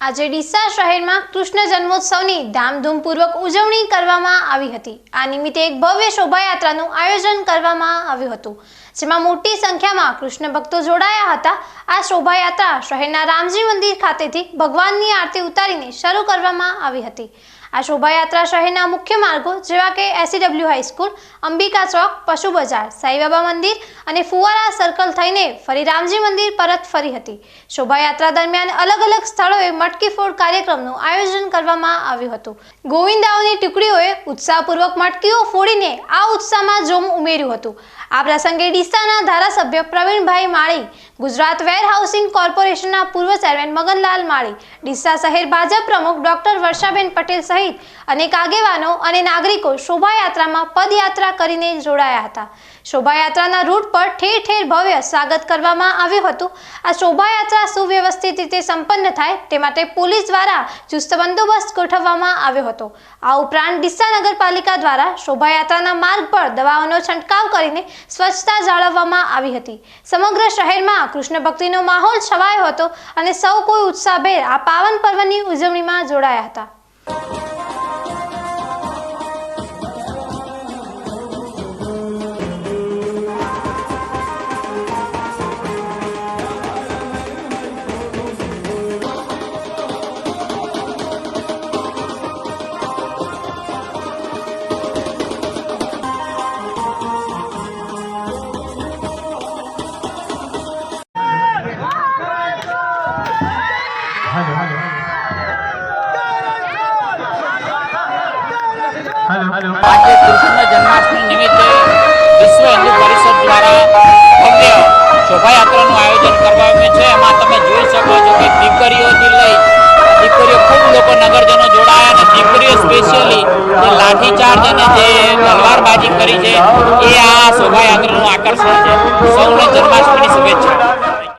આજે ડીસા શહેરમાં કૃષ્ણ જન્મોત્સવની ધામધૂમપૂર્વક ઉજવણી કરવામાં આવી હતી. આ નિમિત્તે એક ભવ્ય શોભાયાત્રાનું આયોજન કરવામાં આવ્યું હતું, જેમાં મોટી સંખ્યામાં કૃષ્ણ ભક્તો જોડાયા હતા આ શોભાયાત્રા શહેરના રામજી મંદિર ખાતેથી ભગવાનની આરતી ઉતારીને શરૂ કરવામાં આવી હતી. આ શોભાયાત્રા શહેરના મુખ્ય માર્ગો જેવા કે એસસીડબ્લ્યુ હાઈસ્કૂલ અંબિકા ચોક, પશુ બજાર, સાઈબાબા મંદિર અને ફુવારા સર્કલ થઈને ફરી રામજી મંદિર પરત ફરી હતી. શોભાયાત્રા દરમિયાન અલગ અલગ સ્થળોએ મટકી ફોડ કાર્યક્રમનું આયોજન કરવામાં આવ્યું હતું. ગોવિંદાઓની ટુકડીઓએ ઉત્સાહપૂર્વક મટકીઓ ફોડીને આ ઉત્સાહમાં જોમ ઉમેર્યું હતું. આ પ્રસંગે ડીસાના ધારાસભ્ય પ્રવીણભાઈ માળી ગુજરાત વેર હાઉસિંગ કોર્પોરેશનના પૂર્વ ચેરમેન મગનલાલ માળી, ડીસા શહેર ભાજપ પ્રમુખ ડોક્ટર વર્ષાબેન પટેલ સહિત અનેક આગેવાનો અને નાગરિકો શોભાયાત્રામાં પદયાત્રા કરીને જોડાયા હતા. શોભાયાત્રાના રૂટ પર ઠેર ઠેર ભવ્ય સ્વાગત કરવામાં આવ્યું હતું. આ શોભાયાત્રા સુવ્યવસ્થિત રીતે સંપન્ન થાય તે માટે પોલીસ દ્વારા ચુસ્ત બંદોબસ્ત ગોઠવવામાં આવ્યો હતો. આ ઉપરાંત ડીસા નગરપાલિકા દ્વારા શોભાયાત્રાના માર્ગ પર દવાઓનો છંટકાવ કરીને સ્વચ્છતા જાળવવામાં આવી હતી. સમગ્ર શહેરમાં કૃષ્ણ ભક્તિનો માહોલ છવાયો હતો અને સૌ કોઈ ઉત્સાહભેર આ પાવન પર્વની ઉજવણીમાં જોડાયા હતા. આજે કૃષ્ણ જન્માષ્ટમી નિમિત્તે વિશ્વ હિન્દુ પરિષદ દ્વારા શોભાયાત્રાનું આયોજન કરવામાં છે. એમાં તમે જોઈ શકો છો કે દીકરીઓથી લઈ દીકરીઓ ખૂબ લોકો નગરજનો જોડાયા અને દીકરીઓ સ્પેશિયલી જે લાઠીચાર્જ અને જે તલવારબાજી કરી છે, એ આ શોભાયાત્રાનું આકર્ષણ છે. સૌને જન્માષ્ટમીની શુભેચ્છા